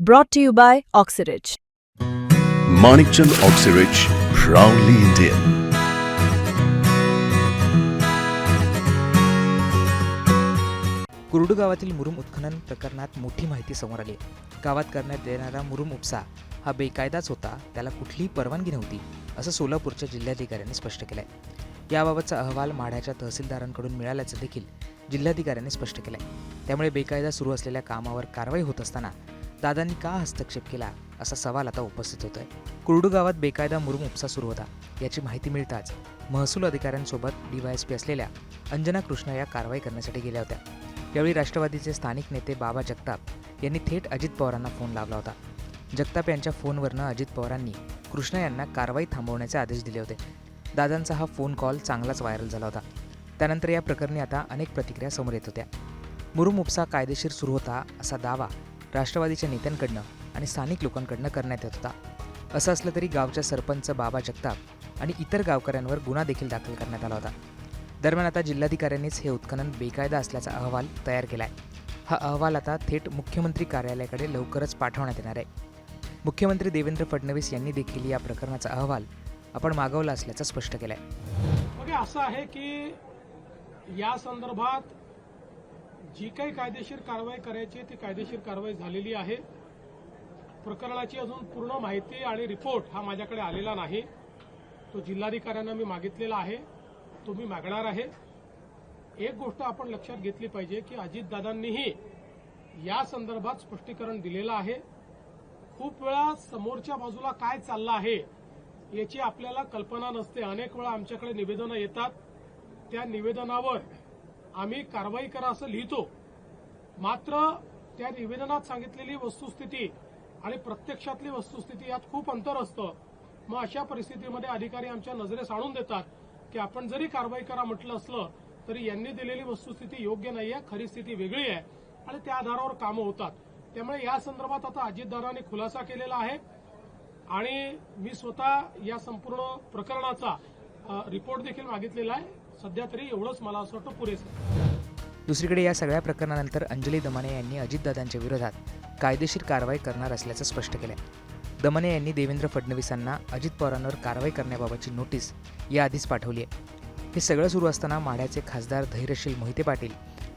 Brought to you by Oxyridge. Manikchand Oxyrich, proudly Indian. Kurdu गावातील मुरुम उत्खनन प्रकरणात मोठी माहिती समोर आली गावात करण्यात येणारा मुरुम उपसा हा बेकायदाच होता त्याला कुठलीही परवानगी नव्हती असं सोलापूरच्या जिल्हाधिकाऱ्यांनी स्पष्ट केलं आहे याबाबतचा अहवाल माढ्याच्या तहसीलदारांकडून मिळाल्याचं देखील जिल्हाधिकाऱ्यांनी स्पष्ट केलं आहे त्यामुळे बेकायदा सुरू असलेल्या कामावर कारवाई होत असताना दादांनी का हस्तक्षेप केला? असा सवाल आता उपस्थित होतोय. कुर्डू गावात बेकायदा मुरुम उपसा सुरू होता. याची माहिती मिळताच महसूल अधिकाऱ्यांसोबत डीवायएसपी असलेल्या अंजना कृष्णा या कारवाई करण्यासाठी गेल्या होत्या. यावेळी राष्ट्रवादीचे स्थानिक नेते बाबा जगताप यांनी थेट अजित पवारांना फोन लावला होता. जगताप यांच्या फोनवरनं अजित पवारांनी कृष्णा यांना कारवाई थांबवण्याचे आदेश दिले होते. दादांचा हा फोन कॉल चांगलाच व्हायरल झाला होता. त्यानंतर या प्रकरणी आता अनेक प्रतिक्रिया समोर येत होत्या. मुरुम उपसा कायदेशीर सुरू होता असा दावा राष्ट्रवादीच्या नेत्यांकडनं आणि स्थानिक लोकांकडनं करण्यात येत होता. असं असलं तरी गावच्या सरपंच बाबा जगताप आणि इतर गावकऱ्यांवर गुन्हा देखील दाखल करण्यात आला होता. दरम्यान आता जिल्हाधिकाऱ्यांनीच हे उत्खनन बेकायदा असल्याचा अहवाल तयार केला आहे हा अहवाल आता थेट मुख्यमंत्री कार्यालयाकडे लवकरच पाठवण्यात येणार आहे. मुख्यमंत्री देवेंद्र फडणवीस यांनी देखील या प्रकरणाचा अहवाल आपण मागवला असल्याचं स्पष्ट केलं आहे म्हणजे असं आहे की या संदर्भात जी काही कायदेशीर कारवाई करायची ती कायदेशीर कारवाई झालेली आहे. प्रकरणाची अजून पूर्ण माहिती आणि रिपोर्ट हा माझ्याकडे आलेला नाही. तो जिल्हाधिकाऱ्यांना मी मागितलेला आहे. तो मी मागणार आहे. एक गोष्ट आपण लक्षात घेतली पाहिजे की अजितदादांनीही या संदर्भात स्पष्टीकरण दिलेलं आहे. खूप वेळा समोरच्या बाजूला काय चाललं आहे याची आपल्याला कल्पना नसते. अनेक वेळा आमच्याकडे निवेदनं येतात. त्या निवेदनावर आम्ही कारवाई करा असं लिहितो. मात्र त्या निवेदनात सांगितलेली वस्तुस्थिती आणि प्रत्यक्षातली वस्तुस्थिती यात खूप अंतर असतं. मग अशा परिस्थितीमध्ये अधिकारी आमच्या नजरेस आणून देतात की आपण जरी कारवाई करा म्हटलं असलं तरी यांनी दिलेली वस्तुस्थिती योग्य नाही आहे खरी स्थिती वेगळी आहे आणि त्या आधारावर कामं होतात. त्यामुळे या संदर्भात आता अजितदारांनी खुलासा केलेला आहे आणि मी स्वतः या संपूर्ण प्रकरणाचा रिपोर्ट देखील मागितलेला आहे. सध्या तरी एवढंच मला असं वाटतं पुरेसं. दुसरीकडे या सगळ्या प्रकरणानंतर अंजली दमाने यांनी अजितदादांच्या विरोधात कायदेशीर कारवाई करणार असल्याचं स्पष्ट केलं दमने यांनी देवेंद्र फडणवीसांना अजित पवारांवर कारवाई करण्याबाबतची नोटीस याआधीच पाठवली आहे. हे सगळं सुरू असताना माढ्याचे खासदार धैर्यशील मोहिते पाटील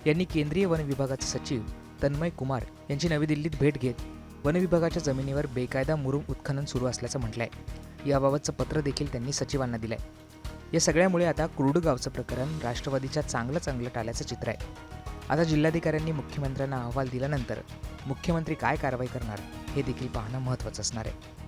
यांनी केंद्रीय वन विभागाचे सचिव तन्मय कुमार यांची नवी दिल्लीत भेट घेत वन विभागाच्या जमिनीवर बेकायदा मुरुम उत्खनन सुरू असल्याचं म्हटलंय. याबाबतचं पत्र देखील त्यांनी सचिवांना दिलंय. या सगळ्यामुळे आता कुर्डू गावचं प्रकरण राष्ट्रवादीच्या चांगलं चांगलं टाल्याचं चित्र आहे. आता जिल्हाधिकाऱ्यांनी मुख्यमंत्र्यांना अहवाल दिल्यानंतर मुख्यमंत्री काय कारवाई करणार हे देखील पाहणं महत्त्वाचं असणार आहे.